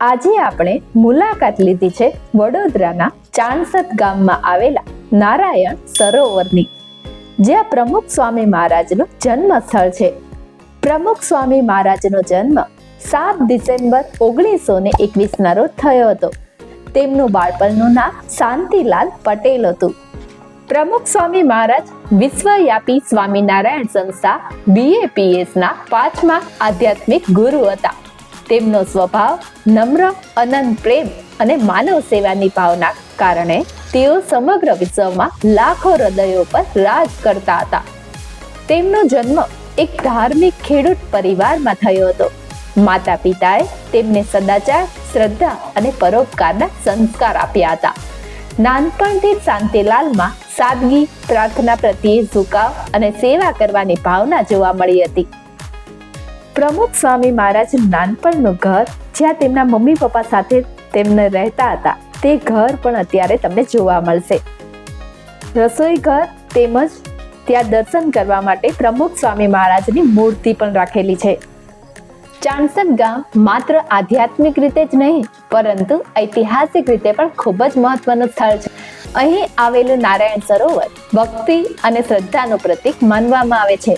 આજે આપણે મુલાકાત લીધી છે વડોદરાના ચાણસદ ગામમાં આવેલા નારાયણ સરોવરની, જ્યાં પ્રમુખ સ્વામી મહારાજનું જન્મ સ્થળ છે. પ્રમુખ સ્વામી મહારાજનો જન્મ સાત ડિસેમ્બર ઓગણીસો ને એકવીસના રોજ થયો હતો. તેમનું બાળપણનું નામ શાંતિલાલ પટેલ હતું. પ્રમુખ સ્વામી મહારાજ વિશ્વવ્યાપી સ્વામિનારાયણ સંસ્થા બીએપીએસના પાંચમા આધ્યાત્મિક ગુરુ હતા. તેમનો સ્વભાવ નમ્ર, અનંત પ્રેમ અને માનવ સેવાની ભાવના કારણે તેઓ સમગ્ર વિશ્વમાં લાખો હૃદયો પર રાજ કરતા હતા. તેમનો જન્મ એક ધાર્મિક ખેડૂત પરિવારમાં થયો હતો. માતા પિતાએ તેમને સદાચાર, શ્રદ્ધા અને પરોપકારના સંસ્કાર આપ્યા હતા. નાનપણથી શાંતિલાલમાં સાદગી, પ્રાર્થના પ્રત્યે ઝુકાવ અને સેવા કરવાની ભાવના જોવા મળી હતી. પ્રમુખ સ્વામી મહારાજ નાનપણનું ઘર જ્યાં તેમના મમ્મી પપ્પા સાથે તેમને રહેતા હતા, તે ઘર પણ અત્યારે તમને જોવા મળશે. રસોઈ ઘર તેમજ ત્યાં દર્શન કરવા માટે પ્રમુખ સ્વામી મહારાજની મૂર્તિ પણ રાખેલી છે. ચાણસદ ગામ માત્ર આધ્યાત્મિક રીતે જ નહીં, પરંતુ ઐતિહાસિક રીતે પણ ખૂબ જ મહત્વનું સ્થળ છે. અહીં આવેલું નારાયણ સરોવર ભક્તિ અને શ્રદ્ધાનું પ્રતીક માનવામાં આવે છે.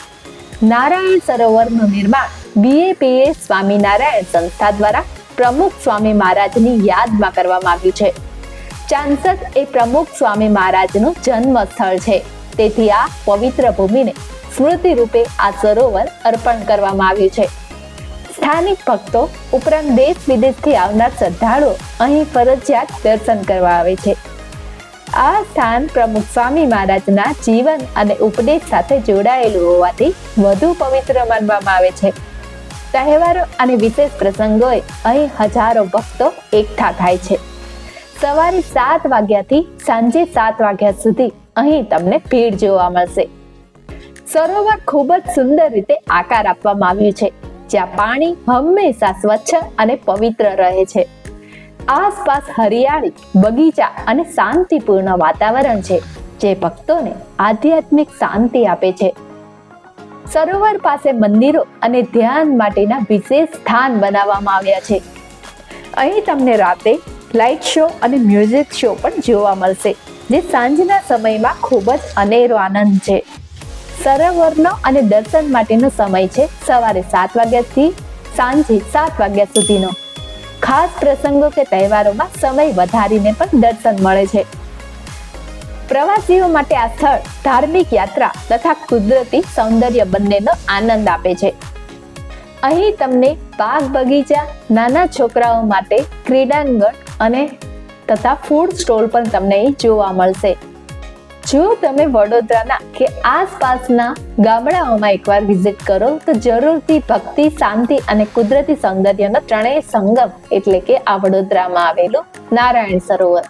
નારાયણ સરોવરનું નિર્માણ બીએપીએ સ્વામિનારાયણ સંસ્થા દ્વારા પ્રમુખ સ્વામી મહારાજની યાદમાં કરવામાં આવ્યું છે. ચાંસદ એ પ્રમુખ સ્વામી મહારાજનું જન્મ સ્થળ છે. તેથી આ પવિત્ર ભૂમિને સ્મૃતિ રૂપે આ સરોવર અર્પણ કરવામાં આવ્યું છે. સ્થાનિક ભક્તો ઉપરાંત દેશ વિદેશથી આવનાર શ્રદ્ધાળુઓ અહીં ફરજિયાત દર્શન કરવા આવે છે. આ સ્થાન પ્રમુખ સ્વામી મહારાજના જીવન અને ઉપદેશ સાથે જોડાયેલું હોવાથી વધુ પવિત્ર માનવામાં આવે છે. તહેવારો અને વિશેષ પ્રસંગોએ અહીં હજારો ભક્તો એકઠા થાય છે. સવારે સાત વાગ્યાથી સાંજે સાત વાગ્યા સુધી અહીં તમને ભીડ જોવા મળશે. સરોવર ખૂબ જ સુંદર રીતે આકાર આપવામાં આવ્યું છે. જ્યાં પાણી હંમેશા સ્વચ્છ અને પવિત્ર રહે છે. આસપાસ હરિયાળી, બગીચા અને શાંતિપૂર્ણ વાતાવરણ છે, જે ભક્તોને આધ્યાત્મિક શાંતિ આપે છે. સરોવર પાસે મંદિરો અને ધ્યાન માટેના વિશેષ સ્થાન બનાવવામાં આવ્યા છે. અહીં તમને રાતે લાઇટ શો અને મ્યુઝિક શો પણ જોવા મળશે, જે સાંજના સમયમાં ખૂબ જ અનેરો આનંદ છે. સરોવરનો અને દર્શન માટેનો સમય છે સવારે સાત વાગ્યાથી સાંજે સાત વાગ્યા સુધીનો. ખાસ પ્રસંગો કે તહેવારોમાં સમય વધારીને પણ દર્શન મળે છે. પ્રવાસીઓ માટે આ સ્થળ ધાર્મિક યાત્રા તથા કુદરતી સૌંદર્ય બંનેનો આનંદ આપે છે. અહીં તમને બાગ બગીચા, નાના છોકરાઓ માટે ક્રીડાંગણ અને તથા ફૂડ સ્ટોલ પણ તમને જોવા મળશે. જો તમે વડોદરાના કે આસપાસના ગામડાઓમાં એકવાર વિઝિટ કરો, તો જરૂરથી ભક્તિ, શાંતિ અને કુદરતી સૌંદર્યનો ત્રણેય સંગમ એટલે કે આ વડોદરામાં આવેલું નારાયણ સરોવર.